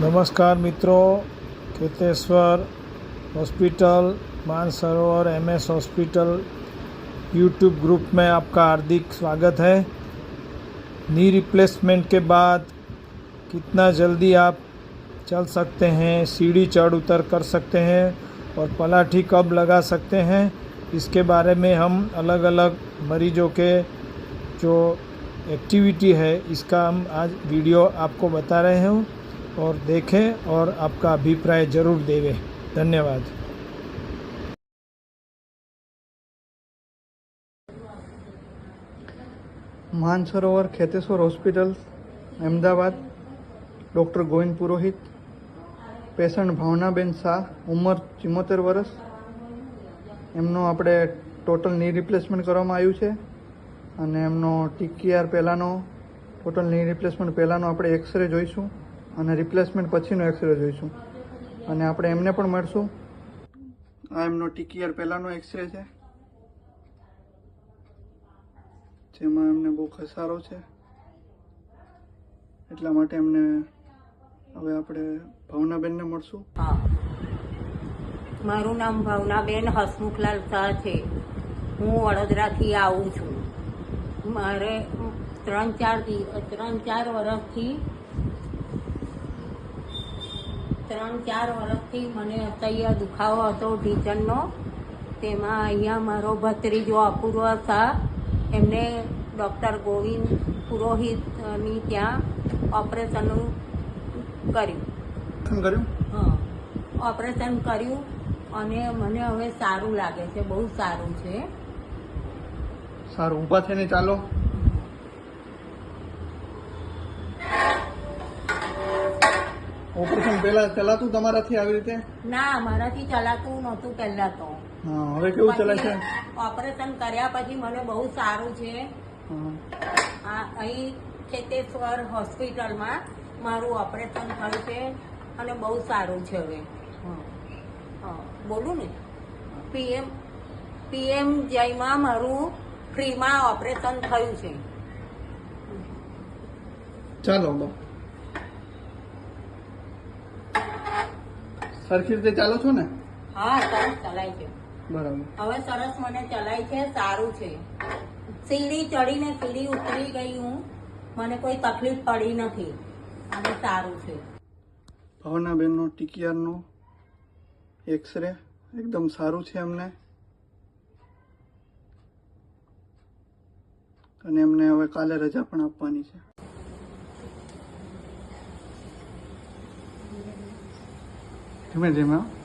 नमस्कार मित्रों, Kheteshwar hospital, Mansarovar M S hospital YouTube group में आपका हार्दिक स्वागत है। नी रिप्लेसमेंट के बाद कितना जल्दी आप चल सकते हैं, सीढ़ी चढ़ उतर कर सकते हैं और पलाठी कब लगा सकते हैं, इसके बारे में हम अलग अलग मरीजों के जो एक्टिविटी है, इसका हम आज वीडियो आपको बता रहे हैं। और देखें और आपका अभिप्राय जरूर देवें धन्यवाद Mansarovar Kheteshwar hospital Ahmedabad doctor Govind Purohit patient Bhavnaben Shah ઉંમર ચુમ્મોતેર વર્ષ એમનો આપણે ટોટલ ની રિપ્લેસમેન્ટ કરવામાં આવ્યું છે અને એમનો ટીકીઆર પહેલાંનો ટોટલ ની રિપ્લેસમેન્ટ પહેલાંનો આપણે એક્સરે જોઈશું અને રિપ્લેસમેન્ટ પછીનો એક્સરે જોઈશું. અને આપણે એમને પણ મળશું. આ એમનો ટીકીયર પહેલાંનો એક્સરે છે. જેમાં એમને બહુ ખસારો છે. એટલા માટે એમને હવે આપણે ભાવનાબેનને મળશું. હા. મારું નામ ભાવનાબેન હસમુખલાલ શાહ છે. હું વડોદરાથી આવું છું. મારે ત્રણ ચાર ત્રણ ચાર વર્ષથી ત્રણ ચાર વર્ષથી મને અત્યારે દુખાવો હતો ઢીચણનો. તેમાં અહીંયા મારો ભત્રીજો અપૂર્વ હતા. એમને ડૉક્ટર ગોવિંદ પુરોહિતની ત્યાં ઓપરેશનનું કર્યું. કર્યું? હા. ઓપરેશન કર્યું અને મને હવે સારું લાગે છે બહુ સારું છે. સારું. ઊભા થઈને ચાલો. ઓપરેશન પહેલા ચલાતું તમારાથી આવી રીતે? ના મારાથી ચલાતું નહોતું પહેલા તો. હા હવે કેવું ચલે છે? ઓપરેશન કર્યા પછી મને બહુ સારું છે. આ અહીં ખેતેશ્વર હોસ્પિટલમાં મારું ઓપરેશન થયું છે અને બહુ સારું છે હવે. બોલું ને? પીએમ પીએમ જયમાં મારું ફ્રીમાં ઓપરેશન થયું છે. ચાલો સરખી રીતે ચાલો છો ને? હા સરસ ચલાય છે. બરાબર. હવે સરસ મને ચલાય છે સારું છે. સીડી ચડીને સીડી ઉતરી ગઈ હું. મને કોઈ તકલીફ પડી નથી. અને સારું છે. ભાવનાબેનનો ટીકીઆરનો એક્સરે એકદમ સારું છે એમને. અને એમને હવે કાલે રજા પણ આપવાની છે. 听没听没？